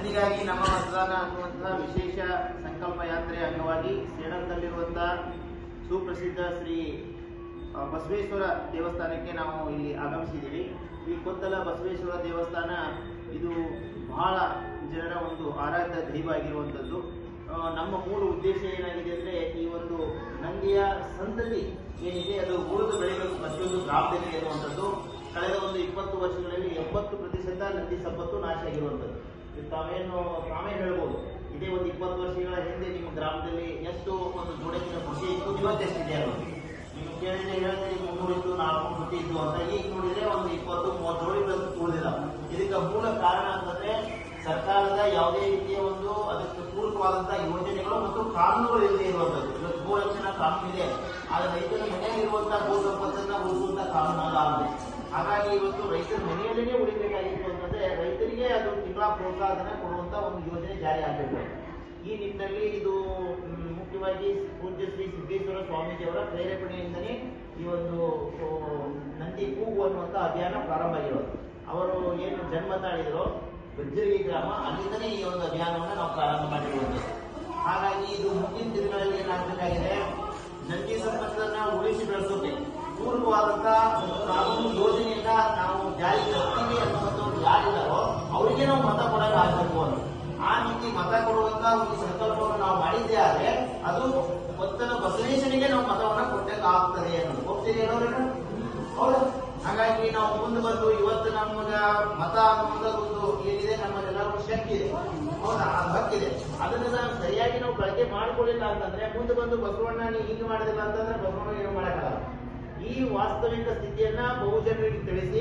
ನಂದಿಗಾಗಿ ನಮ್ಮ ಮತದಾನ ಅನ್ನುವಂತಹ ವಿಶೇಷ ಸಂಕಲ್ಪ ಯಾತ್ರೆಯ ಅಂಗವಾಗಿ ಸೇಡಂದಲ್ಲಿರುವಂತಹ ಸುಪ್ರಸಿದ್ಧ ಶ್ರೀ ಬಸವೇಶ್ವರ ದೇವಸ್ಥಾನಕ್ಕೆ ನಾವು ಇಲ್ಲಿ ಆಗಮಿಸಿದ್ದೀವಿ. ಈ ಕೊತ್ತಲ ಬಸವೇಶ್ವರ ದೇವಸ್ಥಾನ ಇದು ಬಹಳ ಜನರ ಒಂದು ಆರಾಧ್ಯ ದೈವ ಆಗಿರುವಂಥದ್ದು. ನಮ್ಮ ಮೂಲ ಉದ್ದೇಶ ಏನಾಗಿದೆ ಅಂದರೆ ಈ ಒಂದು ನಂದಿಯ ಸಂತತಿ ಏನಿದೆ ಅದು ಉಳಿದು ಬೆಳೆಗಳು ಪ್ರತಿಯೊಂದು ಗ್ರಾಮದಲ್ಲಿ ಇರುವಂಥದ್ದು. ಕಳೆದ ಒಂದು ಇಪ್ಪತ್ತು ವರ್ಷಗಳಲ್ಲಿ ಎಪ್ಪತ್ತು ಪ್ರತಿಶತ ನಂದಿ ಸಂಪತ್ತು ನಾಶ ಆಗಿರುವಂಥದ್ದು. ತಾವೇನು ತಾವೇ ಹೇಳ್ಬೋದು. ಇದೇ ಒಂದು ಇಪ್ಪತ್ತು ವರ್ಷಗಳ ಹಿಂದೆ ನಿಮ್ಮ ಗ್ರಾಮದಲ್ಲಿ ಎಷ್ಟು ಒಂದು ಜೋಡಕಿನ ಕೃಷಿ ಇತ್ತು. ಇವತ್ತೆಷ್ಟಿದೆ ಅನ್ನೋದು ನೀವು ಕೇಳಿದ್ರೆ ಹೇಳ್ತೀನಿ, ಮುನ್ನೂರು ಇತ್ತು, ನಾಲ್ಕು ಕೃಷಿ ಇತ್ತು ಅಂತ. ಈಗ ನೋಡಿದ್ರೆ ಒಂದು ಇಪ್ಪತ್ತು, ಮೂವತ್ತು ಜೋಡಿಗಳು ಉಳಿದಿಲ್ಲ. ಇದಕ್ಕೆ ಮೂಲ ಕಾರಣ ಅಂತಂದ್ರೆ ಸರ್ಕಾರದ ಯಾವುದೇ ರೀತಿಯ ಒಂದು ಅದಕ್ಕೆ ಪೂರಕವಾದಂತಹ ಯೋಜನೆಗಳು ಮತ್ತು ಕಾನೂನುಗಳು ಇಲ್ಲದೆ ಇರುವಂತದ್ದು ಇವತ್ತು ಗೋ ರಕ್ಷಣಾ ಕಾನೂನು ಇದೆ. ಆದ್ರೆ ರೈತರ ಮನೆಯಲ್ಲಿರುವಂತಹ ಗೋ ಸಂಪತ್ತನ್ನ ಉಳಿಸುವಂತ ಕಾನೂನು ಅಲ್ಲ ಆಗಿದೆ ಹಾಗಾಗಿ ಇವತ್ತು ರೈತರ ಮನೆಯಲ್ಲೇ ತಿಂಗಳ ಪ್ರೋತ್ಸಾಹನ ಕೊಡುವಂತ ಒಂದು ಯೋಜನೆ ಜಾರಿ ಆಗಬೇಕು. ಈ ನಿಟ್ಟಿನಲ್ಲಿ ಇದು ಮುಖ್ಯವಾಗಿ ಪೂಜ್ಯ ಶ್ರೀ ಸಿದ್ದೇಶ್ವರ ಸ್ವಾಮೀಜಿಯವರ ಪ್ರೇರೇಪಣೆಯಿಂದನೇ ಈ ಒಂದು ನಂದಿ ಕೂಗು ಅನ್ನುವಂಥ ಅಭಿಯಾನ ಪ್ರಾರಂಭ ಆಗಿರೋದು. ಅವರು ಏನು ಜನ್ಮ ತಾಳಿದ್ರು ಬಜ್ಜರಿ ಗ್ರಾಮ ಅಲ್ಲಿಂದನೇ ಈ ಒಂದು ಅಭಿಯಾನವನ್ನು ನಾವು ಪ್ರಾರಂಭ ಮಾಡಿರುವಂಥದ್ದು. ಹಾಗಾಗಿ ಇದು ಮುಂದಿನ ದಿನಗಳಲ್ಲಿ ಏನಾಗಬೇಕಾಗಿದೆ ನಂದಿ ಸಂಪತ್ತನ್ನು ಉಳಿಸಿ ಬೆಳೆಸೋಕೆ ಪೂರ್ವವಾದಂತ ಯೋಜನೆಯಿಂದ ಕಾನೂನು ಯೋಜನೆಯನ್ನ ನಾವು ಜಾರಿಗೆ ತರ್ತೀವಿ ಅನ್ನುವಂಥವ್ರು ಯಾರಿದ್ದಾರೋ ಅವರಿಗೆ ನಾವು ಮತ ಕೊಡೋಕೆ ಆಗಬೇಕು ಅಂತ ಆ ರೀತಿ ಮತ ಕೊಡುವಂತ ಒಂದು ಸಂಕಲ್ಪವನ್ನು ನಾವು ಮಾಡಿದ್ದೇ ಆದ್ರೆ ಅದು ಒತ್ತನ ಬಸವೇಶ್ವರಿಗೆ ನಾವು ಮತವನ್ನ ಕೊಟ್ಟಂಗ ಆಗ್ತದೆ ಅನ್ನೋದು. ಹೋಗ್ತೀರಿ ಹೇಳೋರೇನು ಹೌದು. ಹಾಗಾಗಿ ನಾವು ಮುಂದೆ ಬಂದು ಇವತ್ತು ನಮಗ ಮತ ಅನ್ನುವಂಥದ್ದು ಒಂದು ಏನಿದೆ ನಮ್ಮಲ್ಲೆಲ್ಲರಿಗೂ ಶಕ್ತಿ ಇದೆ. ಹೌದಾ? ಅದು ಹಕ್ಕಿದೆ. ಅದನ್ನ ನಾವು ಸರಿಯಾಗಿ ನಾವು ಬಳಕೆ ಮಾಡ್ಕೊಳ್ಳಿಲ್ಲ ಅಂತಂದ್ರೆ, ಮುಂದೆ ಬಂದು ಬಸವಣ್ಣ ಹೀಗೆ ಮಾಡಿದಿಲ್ಲ ಅಂತಂದ್ರೆ ಬಸವಣ್ಣ ಏನು ಮಾಡಕ್ಕಾಗಲ್ಲ. ಈ ವಾಸ್ತವಿಕ ಸ್ಥಿತಿಯನ್ನ ಬಹುಜನರಿಗೆ ತಿಳಿಸಿ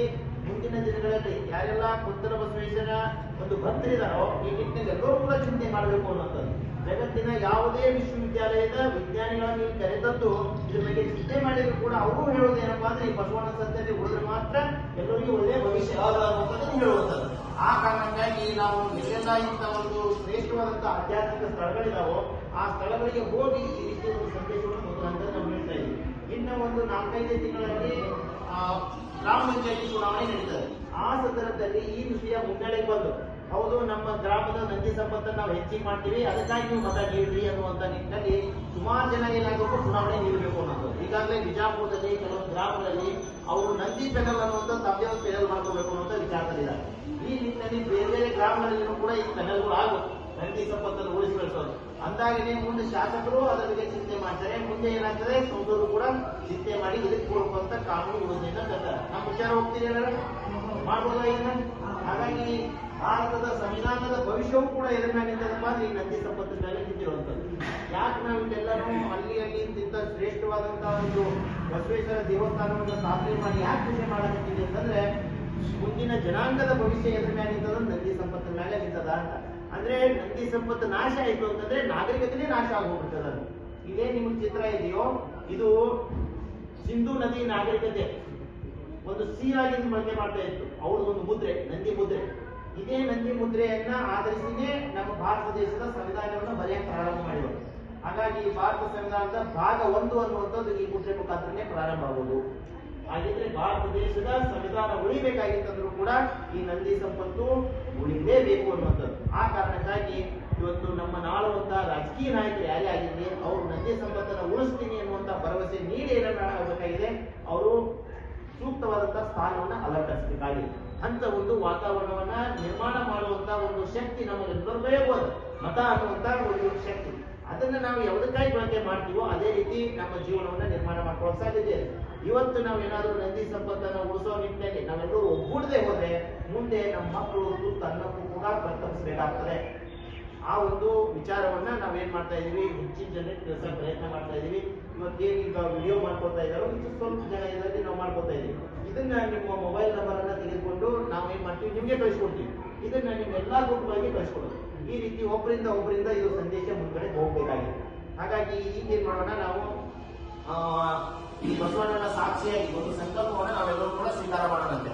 ಮುಂದಿನ ದಿನಗಳಲ್ಲಿ ಯಾರೆಲ್ಲ ಕೊತ್ತಲ ಬಸವೇಶ್ವರ ಒಂದು ಭಕ್ತರಿದಾರೋ ಈ ನಿಟ್ಟಿನಲ್ಲಿ ಎಲ್ಲರೂ ಕೂಡ ಚಿಂತೆ ಮಾಡಬೇಕು ಅನ್ನೋಂಥದ್ದು ಜಗತ್ತಿನ ಯಾವುದೇ ವಿಶ್ವವಿದ್ಯಾಲಯದ ವಿಜ್ಞಾನಿಗಳನ್ನು ಇಲ್ಲಿ ಕರೆತಂದು ಇದ್ರ ಬಗ್ಗೆ ಚಿಂತೆ ಮಾಡಿದ್ರು ಕೂಡ ಅವರು ಹೇಳೋದು ಏನಪ್ಪಾ ಅಂದ್ರೆ ಈ ಬಸವಣ್ಣ ಸಂತತಿ ಉಳಿದ್ರೆ ಮಾತ್ರ ಎಲ್ಲರಿಗೂ ಒಳ್ಳೆಯ ಭವಿಷ್ಯ ಹೇಳುವಂಥದ್ದು. ಆ ಕಾರಣಕ್ಕಾಗಿ ನಾವು ಎಲ್ಲೆಲ್ಲ ಇಂಥ ಒಂದು ಶ್ರೇಷ್ಠವಾದಂತಹ ಆಧ್ಯಾತ್ಮಿಕ ಸ್ಥಳಗಳಿದಾವೋ ಆ ಸ್ಥಳಗಳಿಗೆ ಹೋಗಿ ಈ ರೀತಿಯ ಒಂದು ಸಂದೇಶವನ್ನು ನಾವು ಹೇಳ್ತಾ ಇದ್ದೀವಿ. ಇನ್ನು ಒಂದು ನಾಲ್ಕೈದು ತಿಂಗಳಲ್ಲಿ ಆ, ಗ್ರಾಮ ಪಂಚಾಯತಿ ಚುನಾವಣೆ ನಡೀತದೆ. ಆ ಸಂದರ್ಭದಲ್ಲಿ ಈ ವಿಷಯ ಮುನ್ನಡೆಗೆ ಬಂದು, ಹೌದು, ನಮ್ಮ ಗ್ರಾಮದ ನಂದಿ ಸಂಪತ್ತನ್ನು ನಾವು ಹೆಚ್ಚಿಗೆ ಮಾಡ್ತೀವಿ, ಅದಕ್ಕಾಗಿ ನೀವು ಮತ ನೀಡ್ರಿ ಅನ್ನುವಂತ ನಿಟ್ಟಿನಲ್ಲಿ ಸುಮಾರು ಜನ ಏನಾಗಬೇಕು, ಚುನಾವಣೆ ನೀಡಬೇಕು ಅನ್ನೋದು. ಈಗಾಗಲೇ ಬಿಜಾಪುರದಲ್ಲಿ ಕೆಲವು ಗ್ರಾಮಗಳಲ್ಲಿ ಅವರು ನಂದಿ ಪೆಡಲ್ ಅನ್ನುವಂಥ ತಮ್ಮದೇ ಒಂದು ಪೆಡಲ್ ಮಾಡ್ಕೋಬೇಕು ಅನ್ನುವಂಥ ವಿಚಾರದಲ್ಲಿದ್ದಾರೆ ಈ ನಿಟ್ಟಿನಲ್ಲಿ ಬೇರೆ ಬೇರೆ ಗ್ರಾಮಗಳಲ್ಲಿನೂ ಕೂಡ ಈ ಪೆಡಲ್ಗಳು ಆಗುತ್ತೆ ನಂದಿ ಸಂಪತ್ತನ್ನು ಉಳಿಸಿ ಬೆಳೆಸೋದು ಅಂದಾಗನೇ ಮುಂದೆ ಶಾಸಕರು ಅದರ ಬಗ್ಗೆ ಚಿಂತೆ ಮಾಡ್ತಾರೆ, ಮುಂದೆ ಏನಾಗ್ತದೆ ಸಂಸದರು ಚಿಂತೆ ಮಾಡಿ ಇದಕ್ಕೆ ಕಾನೂನು ಯೋಜನೆಯನ್ನ ತರ್ತಾರೆ ನಮ್ಮ ವಿಚಾರ ಹೋಗ್ತೀರಿ ಮಾಡ್ಬೋದಾ ಹಾಗಾಗಿ ಭಾರತದ ಸಂವಿಧಾನದ ಭವಿಷ್ಯವೂ ಕೂಡ ಇದರ ಮೇಲೆ ಈ ನಂದಿ ಸಂಪತ್ತಿನ ಮೇಲೆ ನಿಂತಿರುವಂತದ್ದು ಯಾಕೆ ನಾವು ಇದೆಲ್ಲರೂ ಅಲ್ಲಿ ಅಲ್ಲಿ ಇಂತಿಂತ ಶ್ರೇಷ್ಠವಾದಂತಹ ಒಂದು ಬಸವೇಶ್ವರ ದೇವಸ್ಥಾನವನ್ನು ಸ್ಥಾಪನೆ ಮಾಡಿ ಯಾಕೆ ಪೂಜೆ ಮಾಡಬೇಕಿದೆ ಅಂತಂದ್ರೆ, ಮುಂದಿನ ಜನಾಂಗದ ಭವಿಷ್ಯ ಎದ್ರ ಮೇಲೆ ನಿಂತದ ನಂದಿ ಸಂಪತ್ತಿನ ಮೇಲೆ ನಿಂತದ ಅಂತ. ಅಂದ್ರೆ ನಂದಿ ಸಂಪತ್ತು ನಾಶ ಆಯ್ತು ಅಂತಂದ್ರೆ ನಾಗರಿಕತೆನೇ ನಾಶ ಆಗೋಗ್ಬಿಡ್ತದ ಇದೇ ನಿಮ್ಗೆ ಚಿತ್ರ ಇದೆಯೋ? ಇದು ಸಿಂಧು ನದಿ ನಾಗರಿಕತೆ. ಒಂದು ಸಿಯಾಗಿ ಬಳಕೆ ಮಾಡ್ತಾ ಇತ್ತು. ಒಂದು ಮುದ್ರೆ, ನಂದಿ ಮುದ್ರೆ. ಇದೇ ನಂದಿ ಮುದ್ರೆಯನ್ನ ಆಧರಿಸಿನೇ ನಮ್ಮ ಭಾರತ ದೇಶದ ಸಂವಿಧಾನವನ್ನು ಬರೆಯಕ್ಕೆ ಪ್ರಾರಂಭ ಮಾಡಿದರು. ಹಾಗಾಗಿ ಭಾರತ ಸಂವಿಧಾನದ ಭಾಗ ಒಂದು ಅನ್ನುವಂಥದ್ದು ಈ ಮುದ್ರೆ ಮುಖಾಂತರನೇ ಪ್ರಾರಂಭ ಆಗುವುದು ಹಾಗಿದ್ರೆ ಭಾರತ ದೇಶದ ಸಂವಿಧಾನ ಉಳಿಬೇಕಾಗಿತ್ತಂದ್ರೂ ಕೂಡ ಈ ನಂದಿ ಸಂಪತ್ತು ಉಳಿಲೇಬೇಕು ಅನ್ನುವಂಥದ್ದು. ಆ ಕಾರಣಕ್ಕಾಗಿ ಇವತ್ತು ನಮ್ಮ ನಾಳುವಂತ ರಾಜಕೀಯ ನಾಯಕರು ಯಾರೇ ಆಗಿರಲಿ, ಅವರು ನಂದಿ ಸಂಪತ್ತನ್ನು ಉಳಿಸ್ತೀನಿ ಅನ್ನುವಂತ ಭರವಸೆ ನೀಡಿ ಏನಾಗಬೇಕಾಗಿದೆ ಅವರು ಸೂಕ್ತವಾದಂತಹ ಸ್ಥಾನವನ್ನ ಅಲಂಕರಿಸಬೇಕಾಗಿದೆ. ಅಂತ ಒಂದು ವಾತಾವರಣವನ್ನ ನಿರ್ಮಾಣ ಮಾಡುವಂತ ಒಂದು ಶಕ್ತಿ ನಮಗೆ ಅದು, ಮತ ಅನ್ನುವಂತ ಒಂದು ಶಕ್ತಿ. ಅದನ್ನ ನಾವು ಯಾವುದಕ್ಕಾಗಿ ಬಳಕೆ ಮಾಡ್ತೀವೋ ಅದೇ ರೀತಿ ನಮ್ಮ ಜೀವನವನ್ನ ನಿರ್ಮಾಣ ಮಾಡ್ಕೊಳ್ಳೋ ಸಾಧ್ಯತೆ ಇವತ್ತು ನಾವು ಏನಾದರೂ ನಂದಿ ಸಂಪತ್ತನ್ನು ಉಳಿಸೋ ನಿಟ್ಟಿನಲ್ಲಿ ನಾವೆಲ್ಲರೂ ಒಗ್ಗೂಡದೆ ಹೋದ್ರೆ ಮುಂದೆ ನಮ್ಮ ಮಕ್ಕಳು ತನ್ನಕ್ಕೂ ಕೂಡ ಕರ್ತರಿಸಬೇಕಾಗ್ತದೆ ಆ ಒಂದು ವಿಚಾರವನ್ನ ನಾವೇನ್ ಮಾಡ್ತಾ ಇದೀವಿ, ಹೆಚ್ಚಿನ ಜನರಿಗೆ ತಿಳಿಸೋ ಪ್ರಯತ್ನ ಮಾಡ್ತಾ ಇದೀವಿ. ಈಗ ವಿಡಿಯೋ ಮಾಡ್ಕೊತಾ ಇದ್ದಾರೋ ಇದು ಸ್ವಲ್ಪ ಜನ ಇದರಲ್ಲಿ ನಾವು ಮಾಡ್ಕೊತಾ ಇದೀವಿ. ಇದನ್ನ ನಿಮ್ಮ ಮೊಬೈಲ್ ನಂಬರ್ ಅನ್ನ ತೆಗೆದುಕೊಂಡು ನಾವು ಏನ್ ಮಾಡ್ತೀವಿ, ನಿಮ್ಗೆ ಕಳಿಸ್ಕೊಡ್ತೀವಿ. ಇದನ್ನ ನಿಮ್ಮ ಎಲ್ಲಾ ಗುಂಪಾಗಿ ಕಳಿಸ್ಕೊಡೋದು. ಈ ರೀತಿ ಒಬ್ಬರಿಂದ ಒಬ್ಬರಿಂದ ಇದು ಸಂದೇಶ ಮುಂದ್ಗಡೆ ಹೋಗ್ಬೇಕಾಗಿದೆ. ಹಾಗಾಗಿ ಈಗ ಏನ್ ಮಾಡೋಣ, ನಾವು ಈ ಬಸವಣ್ಣನ ಸಾಕ್ಷಿಯಾಗಿ ಒಂದು ಸಂಕಲ್ಪವನ್ನು ನಾವೆಲ್ಲರೂ ಕೂಡ ಸ್ವೀಕಾರ ಮಾಡೋಣಂತೆ.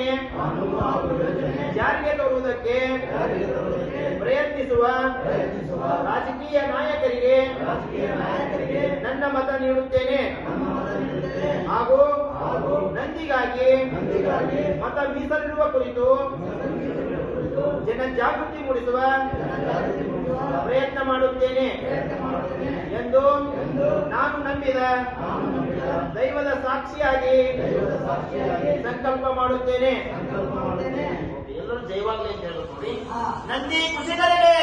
ಜಾರಿಗೆ ತರುವುದಕ್ಕೆ ಪ್ರಯತ್ನಿಸುವ ರಾಜಕೀಯ ನಾಯಕರಿಗೆ ನನ್ನ ಮತ ನೀಡುತ್ತೇನೆ. ಹಾಗೂ ನಂದಿಗಾಗಿ ಮತ ಮೀಸಲಿಡುವ ಕುರಿತು ಜನಜಾಗೃತಿ ಮೂಡಿಸುವ ಪ್ರಯತ್ನ ಮಾಡುತ್ತೇನೆ ಎಂದು ನಾನು ನಂಬಿದ ದೈವದ ಸಾಕ್ಷಿಯಾಗಿ ಸಂಕಲ್ಪ ಮಾಡುತ್ತೇನೆ. ಎಲ್ಲರೂ ಜೈವಾಗ್ಲಿ ಅಂತ ಹೇಳಿ ನಂದಿ ಕೃಷಿಕರಿಗೆ